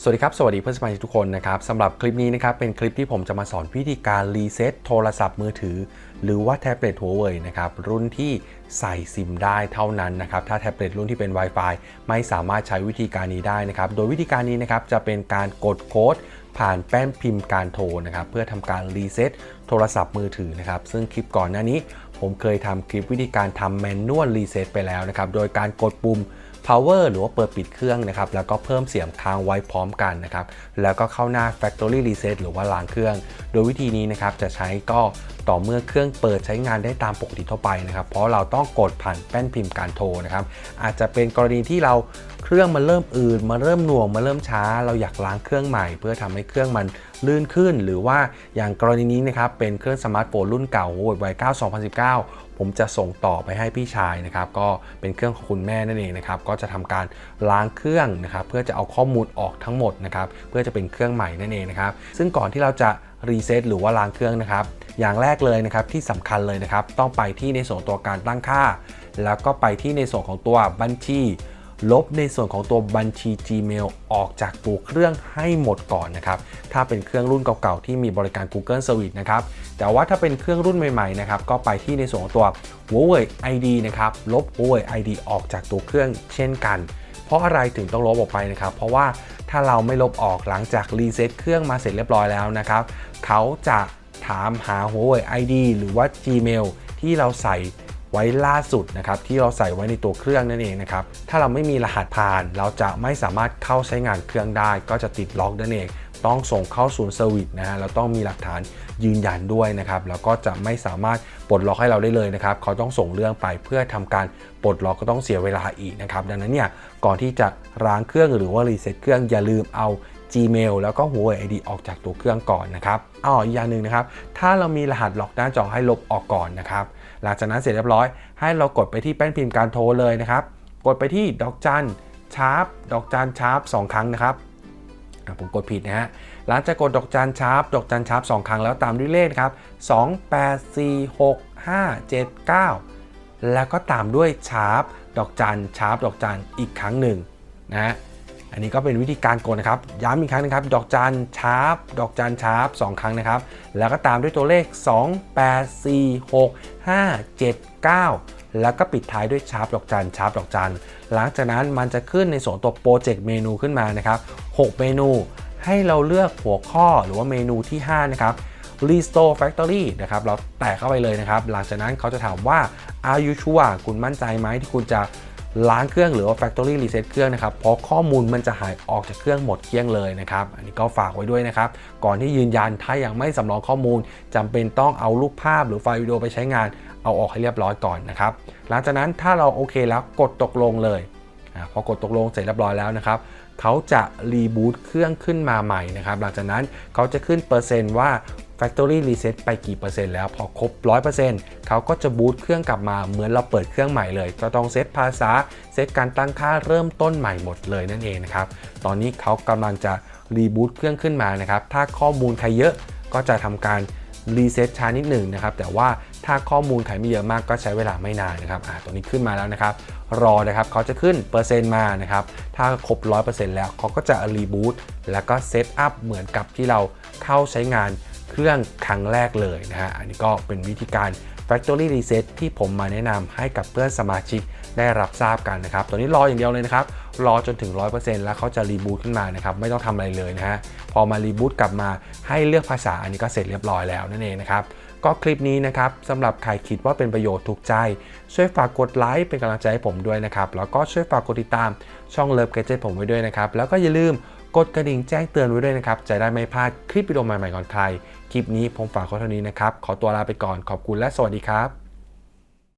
สวัสดีครับ สวัสดีเพื่อนสมาชิกทุกคนนะครับสำหรับคลิปนี้นะครับเป็นคลิปที่ผมจะมาสอนวิธีการรีเซ็ตโทรศัพท์มือถือ หรือว่าแท็บเล็ตหัวเว่ยนะครับรุ่นที่ใส่ซิมได้เท่านั้นนะครับถ้าแท็บเล็ตรุ่นที่เป็น Wi-Fi ไม่สามารถใช้วิธีการนี้ได้นะครับโดยวิธีการนี้นะครับจะเป็นการกดโค้ดผ่านแป้นพิมพ์การโทรนะครับเพื่อทำการรีเซ็ตโทรศัพท์มือถือนะครับซึ่งคลิปก่อนหน้านี้ ผมเคยทำคลิปวิธีการทำแมนนวลรีเซ็ตไปแล้วนะครับโดยการกดปุ่ม power หรือว่าเปิดปิดเครื่องนะครับ แล้วก็เพิ่มเสียงค้างไว้พร้อมกันนะครับ แล้วก็เข้าหน้า factory reset หรือว่าล้างเครื่อง โดยวิธีนี้นะครับจะใช้ก็ต่อเมื่อเครื่องเปิดใช้งานได้ตามปกติทั่วไปนะครับ เพราะเราต้องกดผ่านแป้นพิมพ์การโทรนะครับ อาจจะเป็นกรณีที่เราเครื่องมันเริ่มอืดมาเริ่มหน่วงมาเริ่มช้า เราอยากล้างเครื่องใหม่ เพื่อทำให้เครื่องมันลื่นขึ้น หรือว่าอย่างกรณีนี้นะครับเป็นเครื่องสมาร์ทโฟนรุ่นเก่า Huawei Y9 2019ผมจะส่งต่อไปให้พี่ชายนะครับ ก็เป็นเครื่องของคุณแม่นั่นเองนะครับ ก็จะทำการล้างเครื่องนะครับ เพื่อจะเอาข้อมูลออกทั้งหมดนะครับ เพื่อจะเป็นเครื่องใหม่นั่นเองนะครับ ซึ่งก่อนที่เราจะ รีเซ็ตหรือว่าล้างเครื่องนะครับ อย่างแรกเลยนะครับที่สำคัญเลยนะครับ ต้องไปที่ในส่วนตัวการตั้งค่า แล้วก็ไปที่ในส่วนของตัวบัญชี ลบในส่วนของตัวบัญชี Gmail ออกจากตัวเครื่องให้หมดก่อนนะครับ ถ้าเป็นเครื่องรุ่นเก่าๆที่มีบริการ Google Service นะครับ แต่ว่าถ้าเป็นเครื่องรุ่นใหม่ๆนะครับ ก็ไปที่ในส่วนของตัว Huawei ID นะครับ ลบ Huawei ID ออกจากตัวเครื่องเช่นกัน เพราะอะไรถึงต้องลบออกไปนะครับ เพราะว่าถ้าเราไม่ลบออกหลังจากรีเซ็ตเครื่องมาเสร็จเรียบร้อยแล้วนะครับเขาจะถามหา Huawei ID หรือว่า Gmail ที่เราใส่ ไว้ล่าสุดนะครับที่เราใส่ไว้ในตัวเครื่องนั่นเองนะครับถ้าเราไม่มีรหัสผ่าน เราจะไม่สามารถเข้าใช้งานเครื่องได้ ก็จะติดล็อกนั่นเองต้องส่งเข้าศูนย์เซอร์วิสนะฮะเราต้องมีหลักฐานยืนยันด้วยนะครับแล้วก็จะไม่สามารถปลดล็อกให้เราได้เลยนะครับเขาต้องส่งเรื่องไปเพื่อทำการปลดล็อกก็ต้องเสียเวลาอีกนะครับดังนั้นเนี่ยก่อนที่จะล้างเครื่องหรือว่ารีเซ็ตเครื่องอย่าลืมเอา Gmail แล้วก็ Huawei ID ออกจากตัวเครื่องก่อนนะครับอ๋ออีกอย่างหนึ่งนะครับ ถ้าเรามีรหัสล็อกหน้าจอให้ลบออกก่อนนะครับ หลังจากนั้นเสร็จเรียบร้อย ให้เรากดไปที่แป้นพิมพ์การโทรเลยนะครับ กดไปที่ดอกจันชาร์ปดอกจันชาร์ปสองครั้งนะครับผมกดผิดนะฮะ หลังจากกดดอกจันชาร์ปดอกจันชาร์ปสองครั้งแล้วตามด้วยเลขครับ2 8 4 6 5 7 9แล้วก็ตามด้วยชาร์ปดอกจันชาร์ปดอกจันอีกครั้งหนึ่งนะฮะ อันนี้ก็เป็นวิธีการกดนะครับ ย้ำอีกครั้งนะครับ ดอกจันชาร์ปดอกจันชาร์ป2ครั้งนะครับ แล้วก็ตามด้วยตัวเลข 2 8 4 6 5 7 9 แล้วก็ปิดท้ายด้วยชาร์ปดอกจันชาร์ปดอกจันหลังจากนั้นมันจะขึ้นในส่วนตัวโปรเจกต์เมนูขึ้นมานะครับ 6 เมนู ให้เราเลือกหัวข้อหรือว่าเมนูที่ 5 นะครับ Restore Factory นะครับ เราแตะเข้าไปเลยนะครับ หลังจากนั้นเขาจะถามว่า Are you sure คุณมั่นใจไหมที่คุณจะ ล้างเครื่องหรือว่า Factory Reset เครื่องนะครับเพราะข้อมูลมันจะหายออกจากเครื่องหมดเกลี้ยงเลยนะครับอันนี้ก็ฝากไว้ด้วยนะครับก่อนที่ยืนยันถ้ายังไม่สำรองข้อมูลจำเป็นต้องเอารูปภาพหรือไฟล์วิดีโอไปใช้งาน เอาออกให้เรียบร้อยก่อนนะครับหลังจากนั้นถ้าเราโอเคแล้วกดตกลงเลยอพอกดตกลงเสร็จเรียบร้อยแล้วนะครับเขาจะรีบูตเครื่องขึ้นมาใหม่นะครับหลังจากนั้นเขาจะขึ้นเปอร์เซ็นต์ว่า Factory Reset ไปกี่เปอร์เซ็นต์แล้วพอครบ 100%เขาก็จะบูตเครื่องกลับมาเหมือนเราเปิดเครื่องใหม่เลย ก็ต้องเซตภาษาเซตการตั้งค่าเริ่มต้นใหม่หมดเลยนั่นเองนะครับ ตอนนี้เขากำลังจะรีบูตเครื่องขึ้นมานะครับ ถ้าข้อมูลใครเยอะก็จะทำการรีเซ็ตช้านิดหนึ่งนะครับ แต่ว่าถ้าข้อมูลใครไม่เยอะมากก็ใช้เวลาไม่นานนะครับอ่าตัวนี้ขึ้นมาแล้วนะครับ รอนะครับเขาจะขึ้นเปอร์เซ็นต์มานะครับ ถ้าครบ 100%แล้วเขาก็จะรีบูตแล้วก็เซตอัพเหมือนกับที่เราเข้าใช้งาน เครื่องครั้งแรกเลยนะฮะ อันนี้ก็เป็นวิธีการ Factory Reset ที่ผมมาแนะนำให้กับเพื่อนสมาชิกได้รับทราบกันนะครับตัวนี้รออย่างเดียวเลยนะครับ รอจนถึง 100%แล้วเขาจะรีบูตขึ้นมานะครับ ไม่ต้องทำอะไรเลยนะฮะ พอมารีบูตกลับมาให้เลือกภาษาอันนี้ก็เสร็จเรียบร้อยแล้วนั่นเองนะครับก็คลิปนี้นะครับสำหรับใครคิดว่าเป็นประโยชน์ถูกใจ ช่วยฝากกดไลค์เป็นกำลังใจให้ผมด้วยนะครับ แล้วก็ช่วยฝากกดติดตามช่องเลิฟเกจผมไว้ด้วยนะครับ แล้วก็อย่าลืม กดกระดิ่งแจ้งเตือนไว้ด้วยนะครับ จะได้ไม่พลาดคลิปวิดีโอใหม่ๆก่อนใคร คลิปนี้ผมฝากไว้เท่านี้นะครับ ขอตัวลาไปก่อน ขอบคุณและสวัสดีครับ